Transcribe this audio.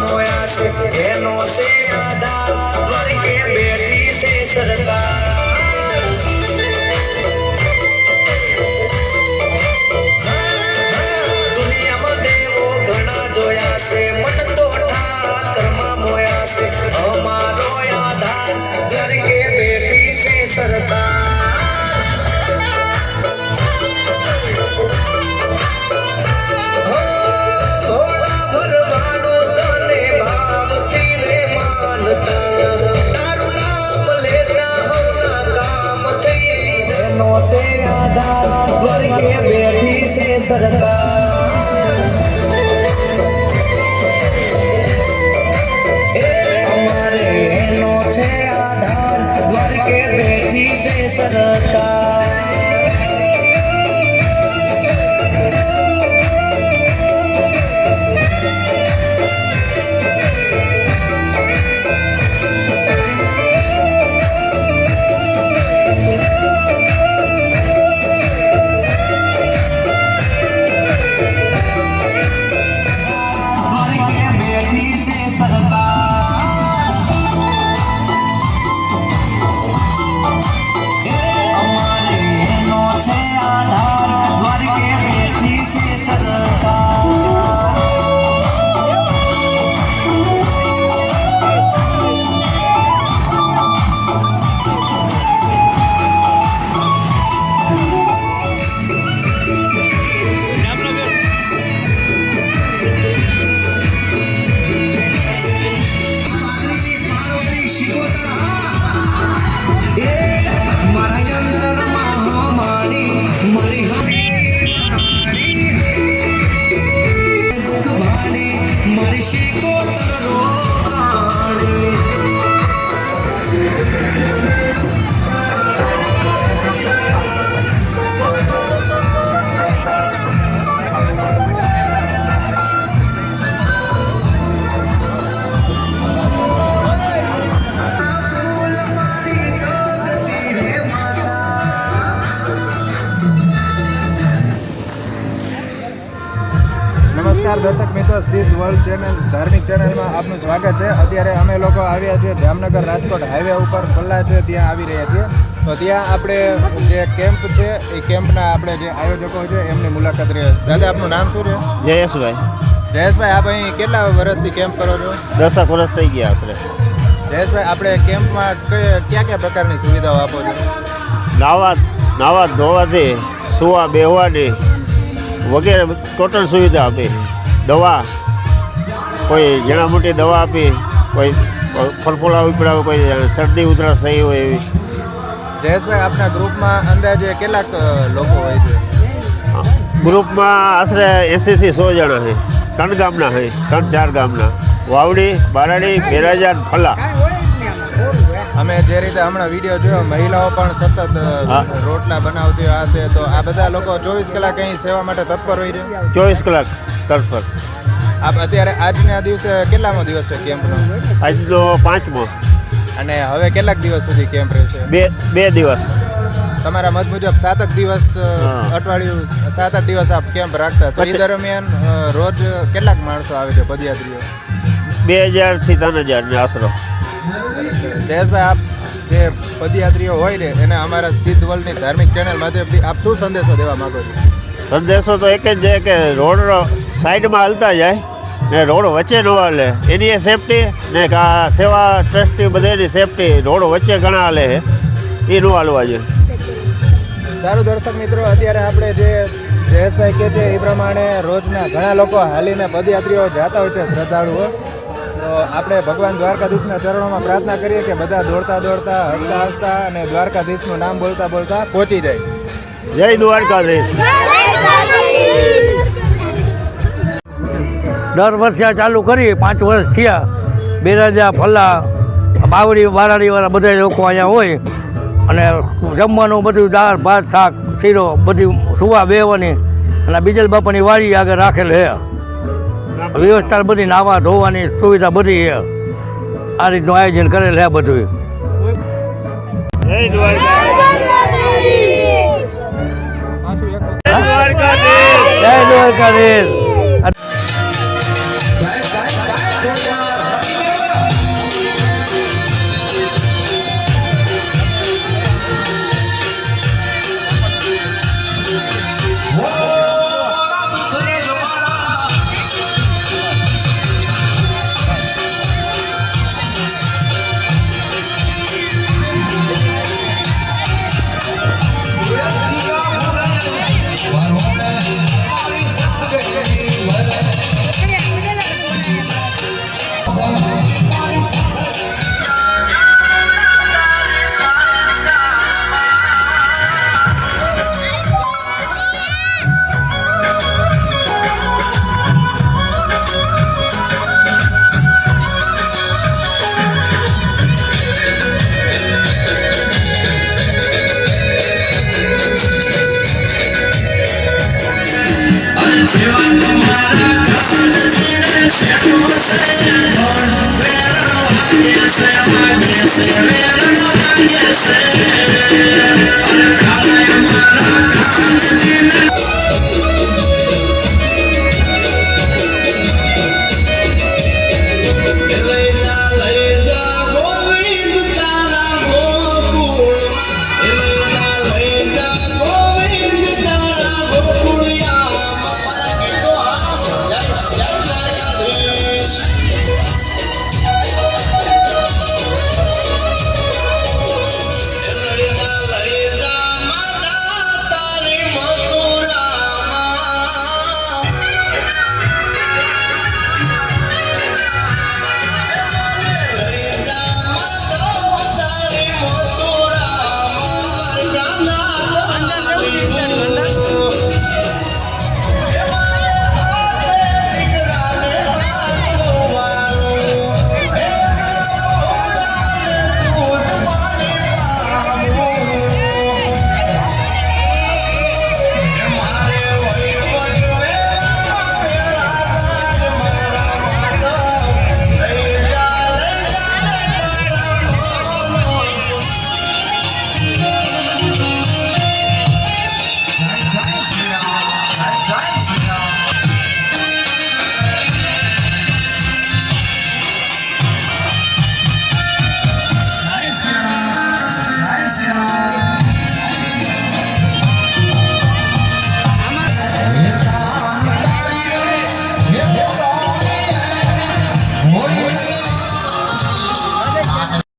મોયા છે એનો છે આધાર. બેઠી છે નમસ્કાર દર્શક મિત્રો સિદ્ધ વર્લ્ડ ચેનલ ધાર્મિક ચેનલમાં આપનું સ્વાગત છે. અત્યારે અમે લોકો આવ્યા છીએ જામનગર રાજકોટ હાઈવે ઉપર ખુલ્લા છે ત્યાં આવી રહ્યા છીએ. તો ત્યાં આપણે જે કેમ્પ છે એ કેમ્પના આપણે જે આયોજકો છે એમની મુલાકાત રહે. દાદા આપનું નામ શું છે? જયેશભાઈ. જયેશભાઈ આપ અહીં કેટલા વર્ષથી કેમ્પ કરો છો? દસક વર્ષ થઈ ગયા આશરે જયેશભાઈ આપણે કેમ્પમાં કયા કયા પ્રકારની સુવિધાઓ આપો છો? નાવા નાવા ધોવાથી સુવા બેહવાની વગેરે ટોટલ સુવિધા આપી. દવા કોઈ ઝીણા મોટી દવા આપી કોઈ ફલફોલા ઉપડાવે કોઈ શરદી ઉધરસ થઈ હોય એવી. જયેશભાઈ આપના ગ્રુપમાં અંદાજે કેટલાક લોકો હોય છે? ગ્રુપમાં આશરે એંસીથી સો જણા છે. ત્રણ ગામના છે ત્રણ ચાર ગામના. વાવડી બારાડી બેરાજા ફલા. અમે જે રીતે હમણાં વીડિયો જોયો મહિલાઓ પણ સતત રોટલા બનાવતી આ તે તો આ બધા લોકો ચોવીસ કલાક અહીં સેવા માટે તત્પર હોય છે? ચોવીસ કલાક તત્પર. આપ અત્યારે આજના દિવસે કેટલામો દિવસ છે કેમ્પનો? આજનો પાંચમો. અને હવે કેટલાક દિવસ સુધી કેમ્પ રહેશે? બે બે દિવસ. તમારા મત મુજબ સાતક દિવસ અઠવાડિયું સાત આઠ દિવસ આપ કેમ્પ રાખતા તો એ દરમિયાન રોજ કેટલાક માણસો આવે છે પદયાત્રીઓ? બે હજારથી ત્રણ હજાર ને આશરો. જયેશભાઈ આપ જે પદયાત્રીઓ હોય ને એને અમારા સિદ્ધ વર્લ્ડની ધાર્મિક ચેનલ માટે આપ શું સંદેશો દેવા માંગો છો? સંદેશો તો એક જ છે કે રોડ સાઈડમાં હાલતા જાય ને રોડ વચ્ચે ન હાલે. એની એ સેફટી ને સેવા ટ્રસ્ટી બધાની સેફટી રોડ વચ્ચે ઘણા હાલે છે. એ ન હાલવા જોઈએ. સારું દર્શક મિત્રો અત્યારે આપણે જે જયેશભાઈ કહે છે એ પ્રમાણે રોજના ઘણા લોકો હાલીને પદયાત્રીઓ જતા હોય છે શ્રદ્ધાળુઓ. તો આપણે ભગવાન દ્વારકાધીશના ચરણોમાં પ્રાર્થના કરીએ કે બધા દોડતા દોડતા, હસતા હસતા અને દ્વારકાધીશનું નામ બોલતા બોલતા પહોંચી જાય. જય દ્વારકાધીશ. દર વર્ષે આ ચાલુ કરી પાંચ વર્ષ થયા. બેરાજા, ફલ્લા બાવડી બારાડીવાળા બધા લોકો અહીંયા હોય. અને જમવાનું બધું દાળ, ભાત, શાક, શીરો બધી સુવા, બેવાની અને બીજલ બાપાની વાડી આગળ રાખેલ છે. વ્યવસ્થા બધી નાવા ધોવાની સુવિધા બધી છે. આ રીતનું આયોજન કરેલ છે બધું. જય દ્વારકાધીશ. જય દ્વારકાધીશ. Yes,